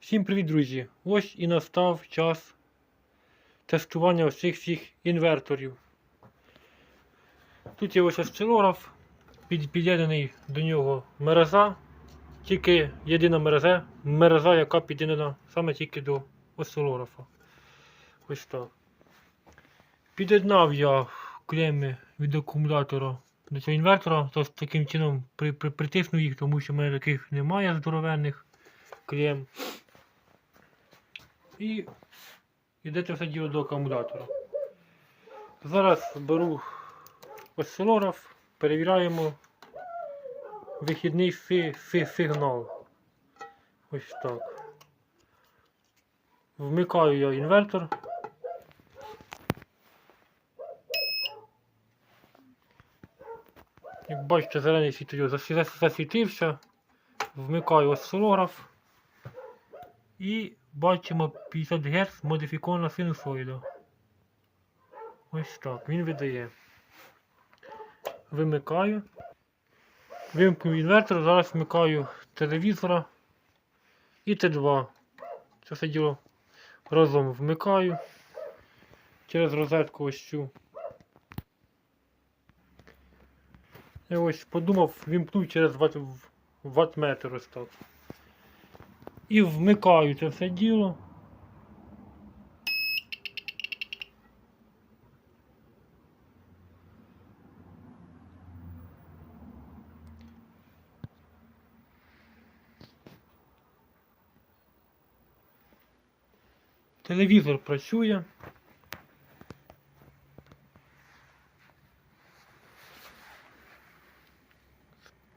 Всім привіт, друзі! Ось і настав час тестування усіх всіх інверторів. Тут є ось осцилограф, під'єднаний до нього мережа, тільки єдина мережа, мережа, яка під'єднана саме тільки до осцилографа. Ось так. Під'єднав я клеми від акумулятора до цього інвертора, то таким чином при, при, притиснув їх, тому що в мене таких немає здоровенних клем. І йде це все діло до акумулятора. Зараз беру осцилограф, перевіряємо вихідний си, си, сигнал. Ось так. Вмикаю я інвертор. Як бачите, зелений світло засвітився. Вмикаю осцилограф. І бачимо 50 Гц модифікована синусоїда. Ось так, він видає. Вимикаю. Вимкнув інвертор, зараз вмикаю телевізора і Т2. Це все діло разом вмикаю через розетку ось цю. Я ось подумав, вімкнув через ват, ватметр ось так. І вмикаю це все діло. Телевізор працює.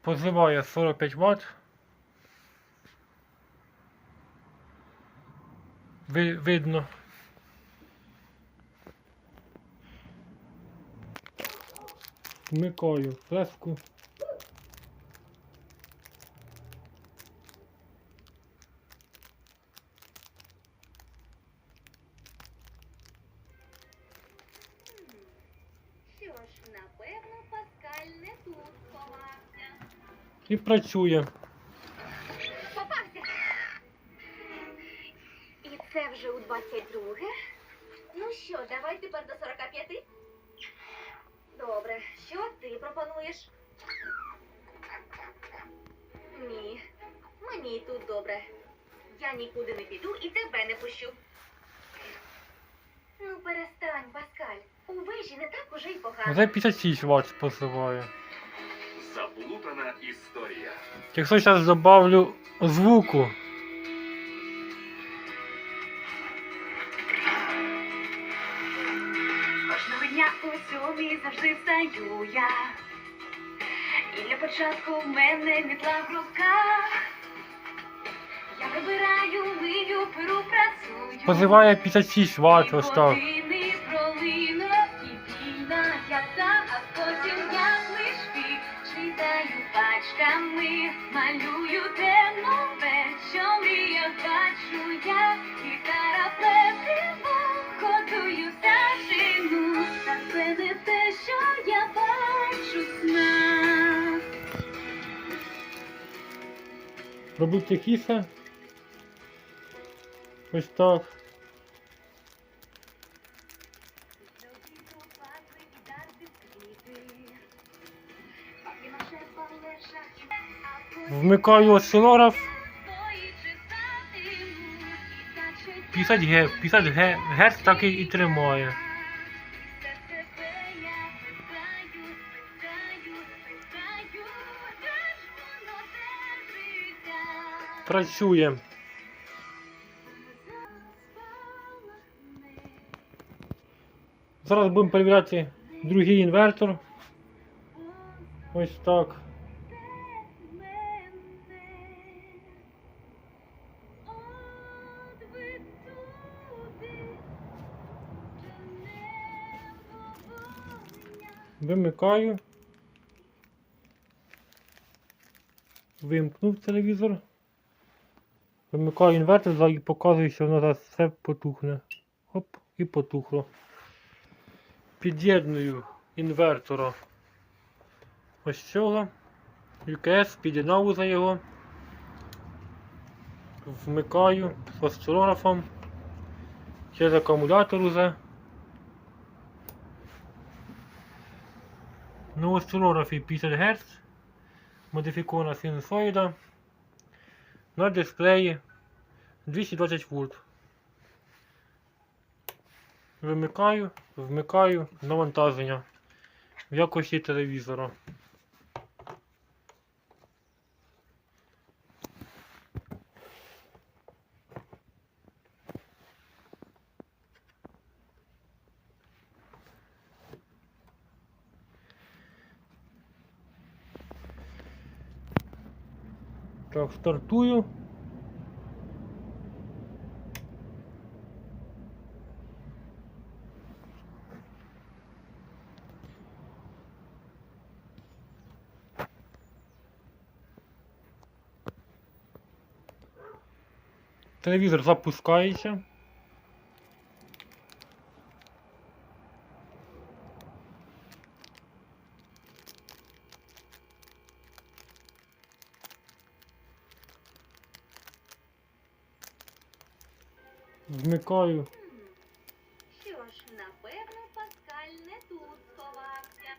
Позиває 45 Вт. Видно. Вмикаю флеску. Що ж, напевно, Паскаль не тут сховався. І працює. Й погано. Вже 56 Вт позиває. Заплутана історія. Якщо зараз добавлю звуку. Кожного дня у сьомій завжди встаю я. І для початку в мене мітла в руках. Я прибираю, мию, перу, працюю. Позиває 56 Вт ось так. Години пачками, малюю те нове, що мріяв, бачу я, гітара плетиво, готую стажину, та це не те, що я бачу в снах. Робив тихіше. Ось так. Вмикаю осцилограф. 50 Г, 50 Г, Гц так і, тримає. Працює. Зараз будемо перевіряти другий інвертор. Ось так. Вимикаю. Вимкнув телевізор. Вимикаю інвертор і показую, що воно зараз все потухне. Оп, і потухло. Під'єдную інвертора ось цього. UKS під'єднав за його. вмикаю з осцилографом через акумулятор уже. На осцилографі 50 Гц, модифікована синусоїда. На дисплеї 220 вольт. Вимикаю, вмикаю навантаження в якості телевізора. Так, стартую. Телевізор запускається. Ж, напевно, Паскаль не тут сховався.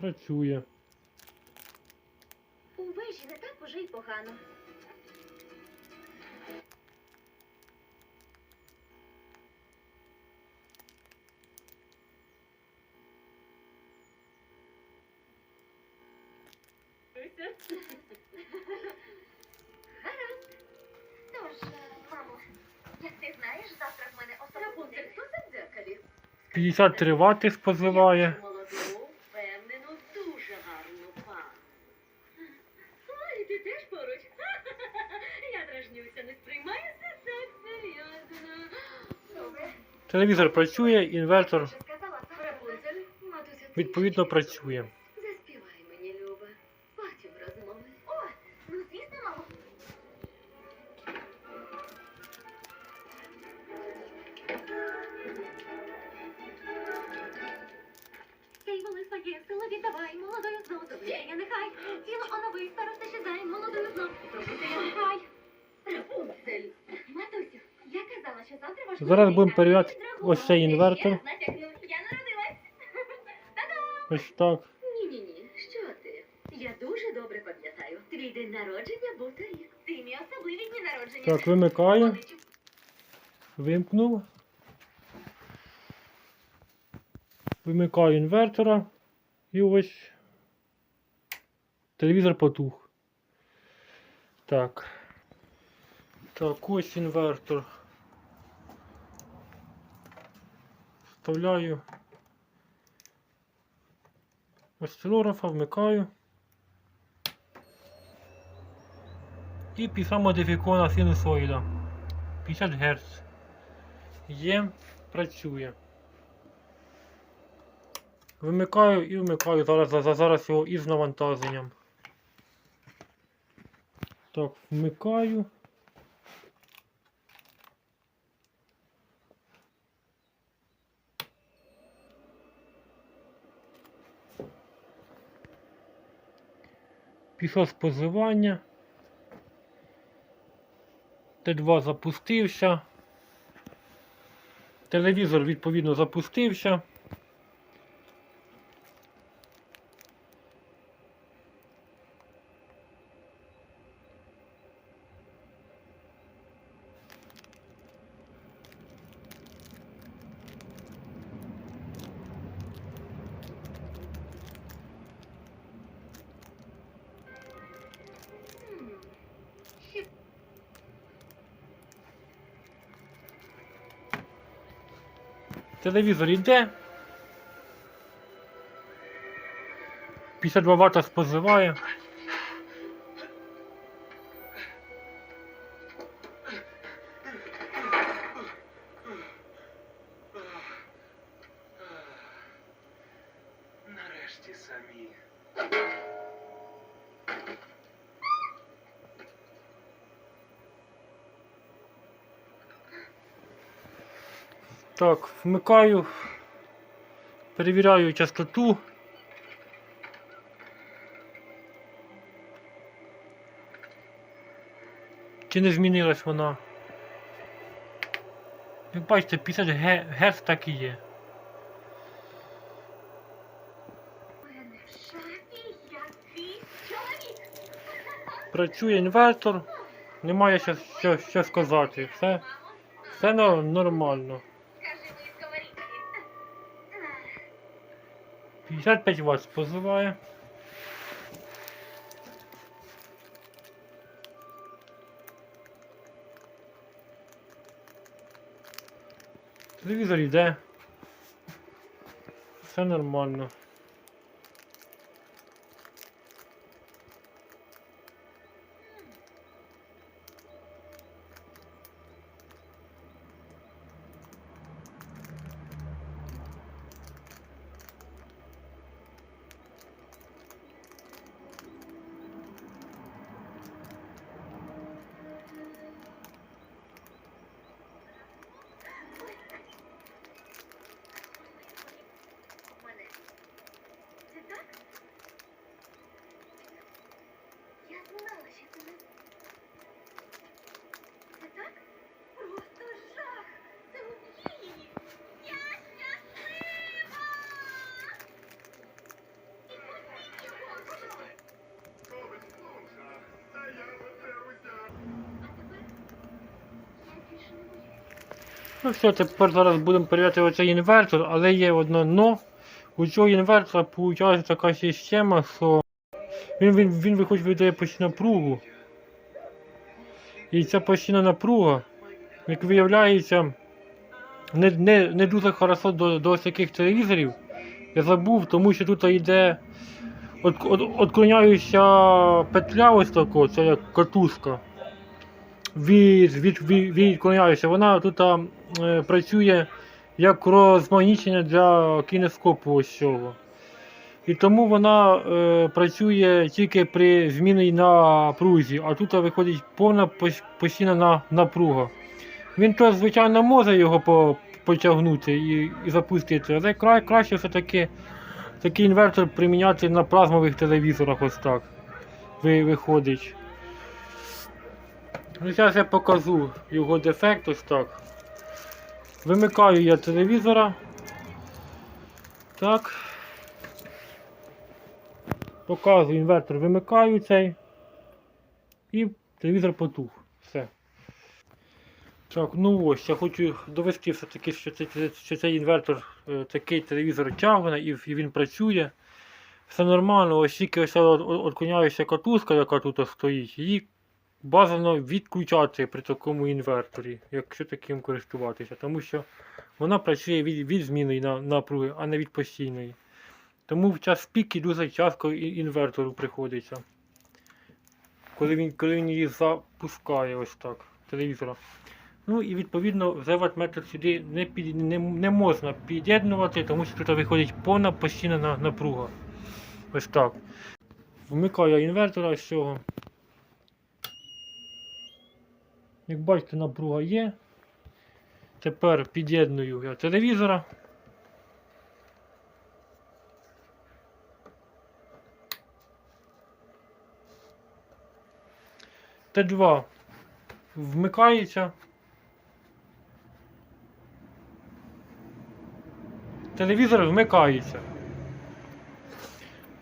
Працює. У вежі не так уже й погано. Гаразд. Тож, е, мамо, як ти знаєш, завтра в мене особливий хто це в дзеркалі? 53 вати споживає. Молоду, дуже гарну пан. Ой, ти теж поруч. Я дражнюся, не сприймаюся так серйозно. Добре. Телевізор працює, інвертор відповідно працює. Зараз будемо перевіряти ось цей інвертор. Ось так. Ні-ні-ні, що ти? Я дуже добре пам'ятаю. Твій день народження був торік. Ти мій особливі дні народження. Так, вимикаю. Вимкнув. Вимикаю інвертора. І ось телевізор потух. Так. Так, ось інвертор. Вставляю осцилографа, вмикаю. І пішла модифікована синусоїда. 50 Гц. Є, працює. Вимикаю і вмикаю зараз, зараз його із навантаженням. Так, вмикаю. Пішло споживання. Т2 запустився. Телевізор відповідно запустився. Телевізор йде. 52 вата споживає. Так, вмикаю. Перевіряю частоту. чи не змінилась вона. Як бачите, 50 ге- Гц так і є. Працює інвертор, немає що, що, що сказати. Все, все нормально. 55 Вт позиває. Телевізор йде. Все нормально. Мене. Це так? Я знала, що це не... Це так? Просто жах! Це уб'є її! Я щаслива! І пустіть його! А тепер... Я більше не боюсь. Ну все, тепер зараз будемо перевіряти оцей інвертор, але є одне но. У цього інвертора виходить така система, що він, він, він виходить видає постійну напругу. І ця постійна напруга, як виявляється, не, не, не дуже хорошо до, до таких телевізорів. Я забув, тому що тут йде от, от, петля ось тако, це як катушка від, від, від, відклоняюся. Вона тут працює як розмагнічення для кінескопу ось цього. І тому вона е, працює тільки при зміні напрузі, а тут виходить повна постійна напруга. Він то, звичайно, може його по, потягнути і, і запустити, але кра, краще все-таки такий інвертор приміняти на плазмових телевізорах ось так. Ви, виходить. Ну, зараз я покажу його дефект ось так. Вимикаю я телевізора. Так. Показую інвертор, вимикаю цей. І телевізор потух. Все. Так, ну ось, я хочу довести все-таки, що цей, що цей інвертор, е, такий телевізор тягне і, він працює. Все нормально, ось тільки ось відклоняється катушка, яка тут стоїть, її бажано відключати при такому інверторі, якщо таким користуватися, тому що вона працює від, від зміни на, напруги, а не від постійної. Тому в час піки дуже часто інвертору приходиться. Коли він, коли він її запускає ось так, телевізора. Ну і відповідно метр сюди не, під, не, не можна під'єднувати, тому що тут виходить повна постійна напруга. Ось так. Вмикаю інвертора з цього. Як бачите, напруга є. Тепер під'єдную я телевізора. Т2 вмикається. Телевізор вмикається.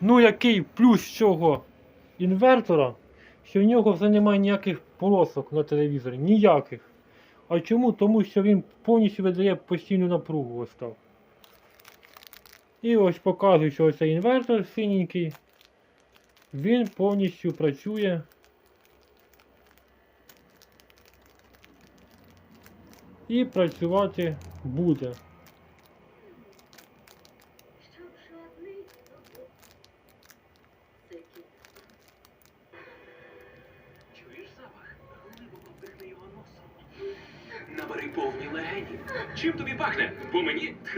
Ну, який плюс цього інвертора, що в нього вже немає ніяких полосок на телевізорі. Ніяких. А чому? Тому що він повністю видає постійну напругу ось. І ось показую, що цей інвертор синенький. Він повністю працює. І працювати буде.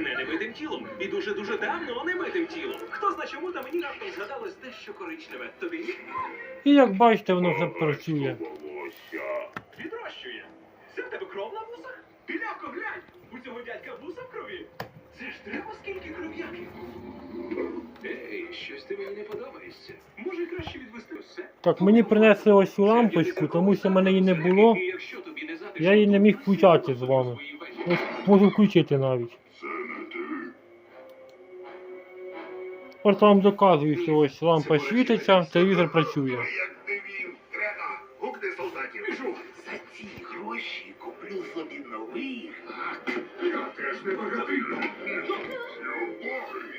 Тхне немитим тілом. І дуже-дуже давно немитим тілом. Хто зна чому, та мені раптом згадалось дещо коричневе. Тобі І як бачите, воно вже працює. відрощує. Це в тебе кров на вусах? Білявко, глянь! У цього дядька вуса в крові. Це ж треба скільки кров'яки. Ей, щось мені не подобаєшся. Може краще відвести все? Так, мені принесли ось цю лампочку, тому що в мене її не було. Я її не міг включати з вами. Ось можу включити навіть. Просто вам доказую, що ось лампа світиться, телевізор працює. Як не він, треба. Гукни солдатів. Біжу. За ці гроші куплю собі новий гак. Я теж не багатий. Я убогий.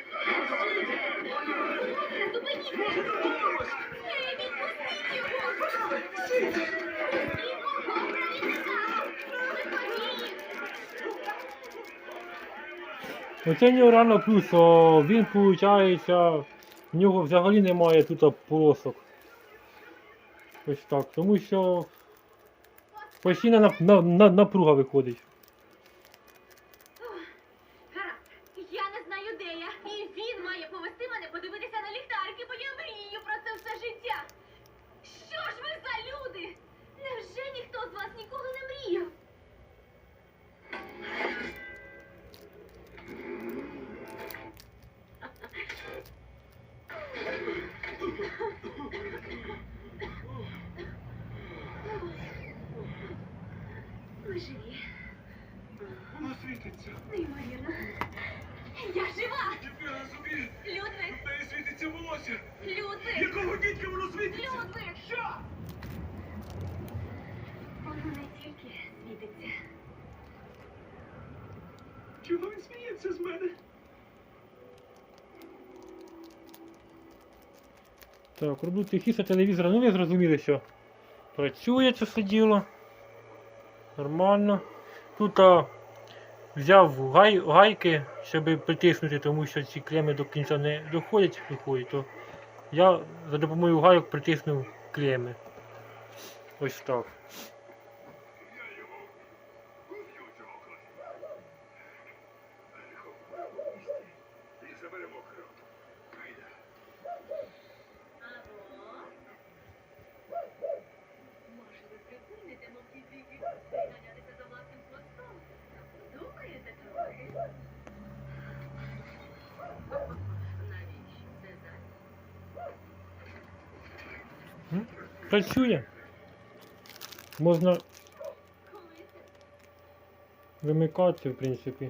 Оце нього реально плюс, о, він, виходить, в нього взагалі немає тут полосок. Ось так. Тому що постійно на, на, на, напруга виходить. Дідька воно світиться? Людвиг! Що? Воно не тільки світиться. Чого він сміється з мене? Так, роблю тихіше телевізора. Ну ви зрозуміли, що працює це все діло. Нормально. Тут а, взяв гай, гайки, щоб притиснути, тому що ці клеми до кінця не доходять, виходять, то я за допомогою гайок притиснув клеми. Ось так. Я його вб'ю цього класу. І заберемо кров. Гайда. Алло? Може, ви припините мовчити і нанятися за власним хвостом? Думаєте трохи? Навіщо це зараз? М? Працює. Можна вимикати, в принципі.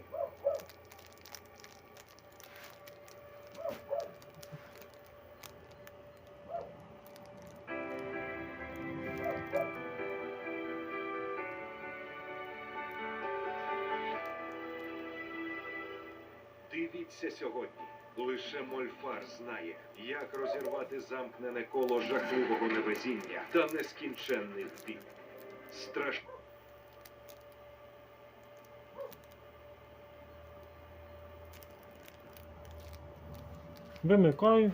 Знає, як розірвати замкнене коло жахливого невезіння та нескінченний біль. Страш... Вимикаю.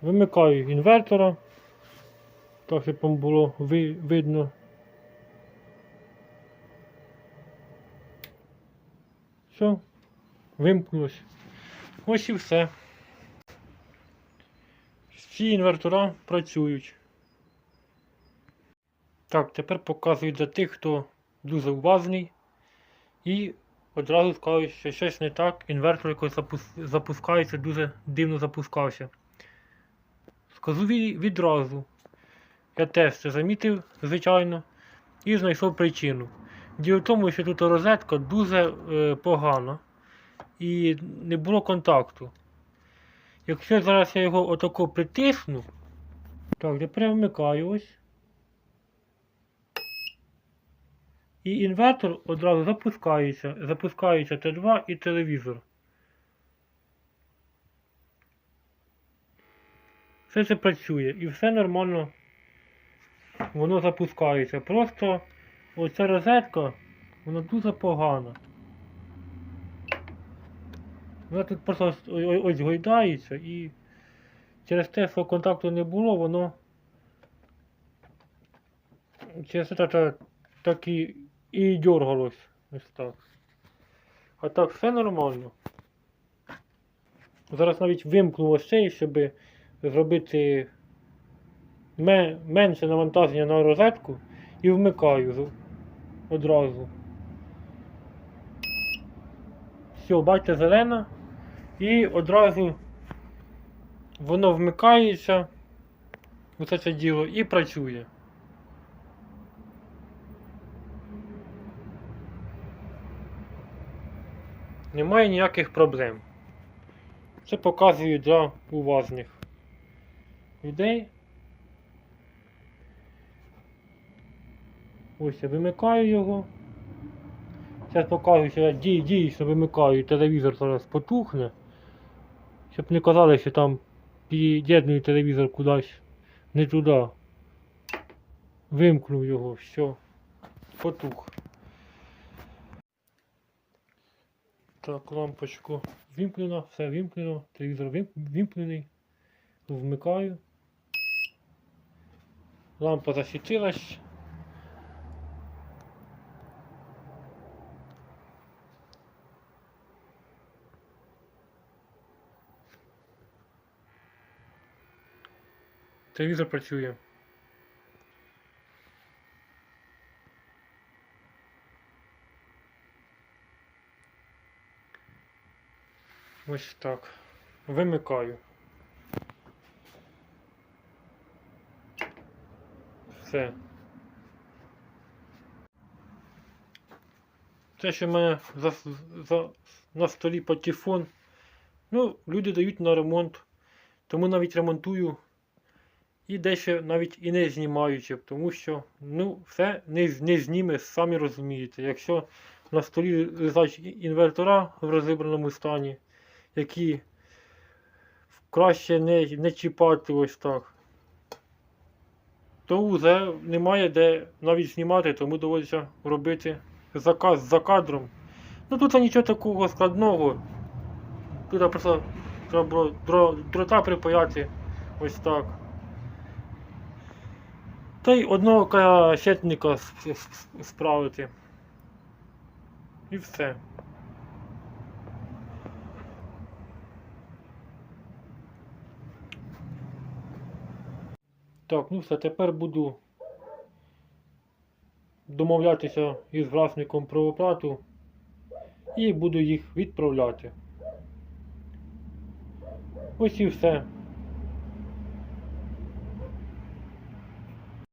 Вимикаю інвертора. Так, щоб вам було ви, видно. Все. Вимкнулось. Ось і все. Всі інвертора працюють. Так, тепер показую для тих, хто дуже уважний. І одразу скажу, що щось не так. Інвертор якось запускається, дуже дивно запускався. Скажу відразу. Я теж це замітив, звичайно, і знайшов причину. Діло в тому, що тут розетка дуже е, погана і не було контакту. Якщо зараз я його отако притисну, так, тепер вмикаю ось. І інвертор одразу запускається. Запускається Т2 і телевізор. Все це працює і все нормально. Воно запускається. Просто оця розетка, вона дуже погана. Вона тут просто ось, гойдається і через те, що контакту не було, воно через це так, і, і дергалось. Ось так. А так все нормально. Зараз навіть вимкну ось цей, щоб зробити менше навантаження на розетку і вмикаю одразу. Все, бачите, зелена. І одразу воно вмикається. Оце це діло і працює. Немає ніяких проблем. Це показую для уважних людей. Ось я вимикаю його. Зараз покажу, що я дій, дійсно вимикаю, телевізор зараз потухне. Щоб не казали, що там під'єдную телевізор кудись не туди. Вимкнув його, все. Потух. Так, лампочку вімкнена, все вімкнено, телевізор вим- вімкнений. Вмикаю. Лампа засвітилась. Телевізор працює. Ось так. Вимикаю. Все. Те, що в мене за, за, на столі патефон. Ну, люди дають на ремонт. Тому навіть ремонтую. І дещо навіть і не знімаючи, тому що ну, все не, не зніме, самі розумієте. Якщо на столі лежать інвертора в розібраному стані, які краще не, не чіпати ось так, то вже немає де навіть знімати, тому доводиться робити заказ за кадром. Ну тут нічого такого складного. Тут просто треба дрота припаяти ось так. Та й одного с- справити. І все. Так, ну все, тепер буду домовлятися із власником про оплату і буду їх відправляти. Ось і все.